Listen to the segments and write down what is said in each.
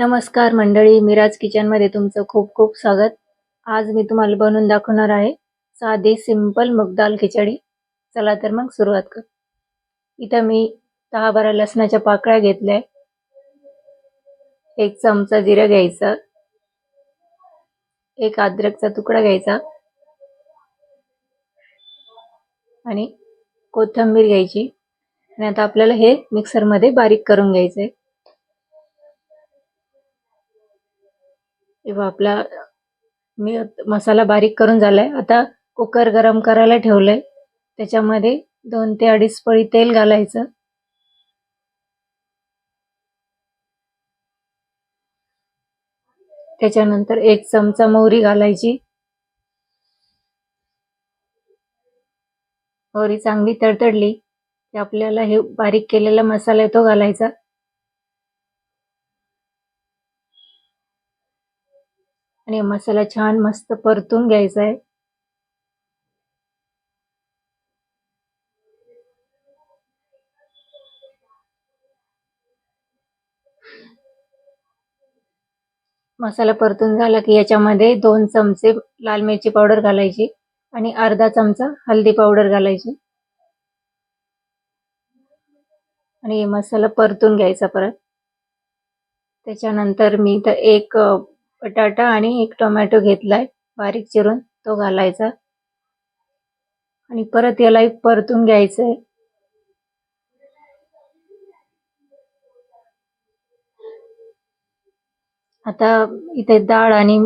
नमस्कार मंडळी मिराज किचनमध्ये तुमचं खूप खूप स्वागत. आज मी तुम्हाला बनवून दाखवणार आहे साधी सिंपल मुगदाल खिचडी. चला तर मग सुरुवात कर. इथं मी दहा बारा लसणाच्या पाकळ्या घेतल्या एक चमचा जिरं घ्यायचा. एक अद्रकचा तुकडा घ्यायचा. आणि कोथिंबीर घ्यायची. आणि आता आपल्याला हे मिक्सरमध्ये बारीक करून घ्यायचं आहे तेव्हा आपला मी मसाला बारीक करून झालाय. आता कुकर गरम करायला ठेवलंय. त्याच्यामध्ये दोन ते अडीच पळी तेल घालायचं. त्याच्यानंतर एक चमचा मोहरी घालायची. मोहरी चांगली तडतडली की आपल्याला हे बारीक केलेला मसाला आहे तो घालायचा. आणि मसाला छान मस्त परतून घ्यायचा आहे. मसाला परतून झाला की याच्यामध्ये दोन चमचे लाल मिरची पावडर घालायची आणि अर्धा चमचा हल्दी पावडर घालायची. आणि मसाला परतून घ्यायचा परत. त्याच्यानंतर मी तर एक बटाटा आणि एक टोमॅटो घेतलाय. बारीक चिरून तो घालायचा. आणि परत याला परतून घ्यायचंय. आता इथे डाळ आणि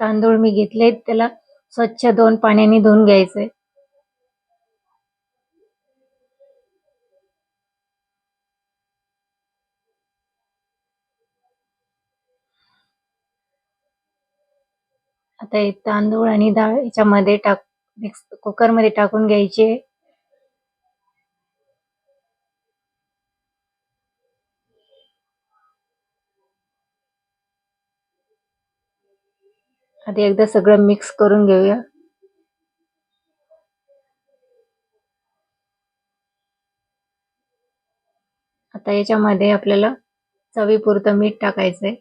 तांदूळ मी घेतले त्याला स्वच्छ दोन पाण्याने धुवून घ्यायचंय. आता हे तांदूळ आणि डाळ याच्यामध्ये टाक मिक्स कुकरमध्ये टाकून घ्यायचे. आधी एकदा सगळं मिक्स करून घेऊया. आता याच्यामध्ये आपल्याला चवीपुरतं मीठ टाकायचंय.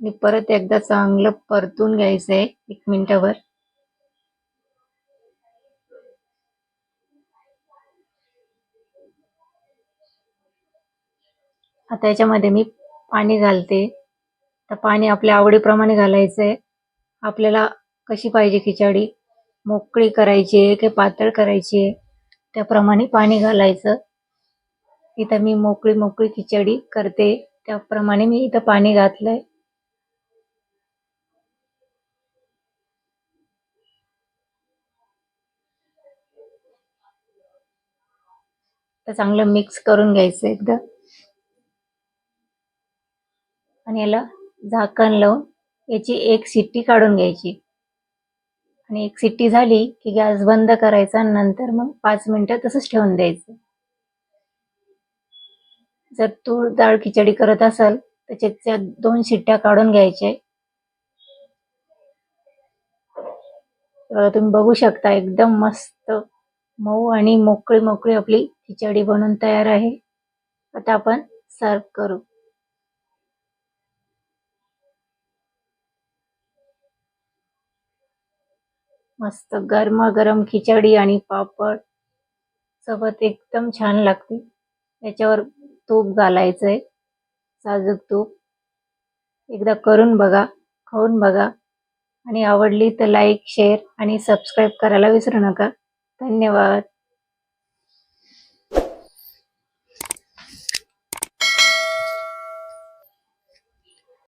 आणि परत एकदा चांगलं परतून घ्यायचंय एक मिनिटावर. आता याच्यामध्ये मी पाणी घालते. तर पाणी आपल्या आवडीप्रमाणे घालायचंय. आपल्याला कशी पाहिजे खिचडी? मोकळी करायची आहे की पातळ करायची आहे? त्याप्रमाणे पाणी घालायचं. इथं मी मोकळी मोकळी खिचडी करते. त्याप्रमाणे मी इथं पाणी घातलंय. तर चांगलं मिक्स करून घ्यायचं एकदा. आणि याला झाकण लावून याची एक सिट्टी काढून घ्यायची. आणि एक सिट्टी झाली की गॅस बंद करायचा नंतर मग पाच मिनिटं तसंच ठेवून द्यायचं. जर तूर डाळ खिचडी करत असाल तर त्याच्या दोन शिट्ट्या काढून घ्यायचे तुम्ही बघू शकता एकदम मस्त मऊ आणि मोकळी मोकळी आपली खिचडी बनून तयार आहे. आता आपण सर्व करू. मस्त गरमागरम खिचडी आणि पापड सोबत एकदम छान लागते. याच्यावर तूप घालायचंय. साजूक तूप. एकदा करून बघा खाऊन बघा. आणि आवडली तर लाईक शेअर आणि सबस्क्राईब करायला विसरू नका. धन्यवाद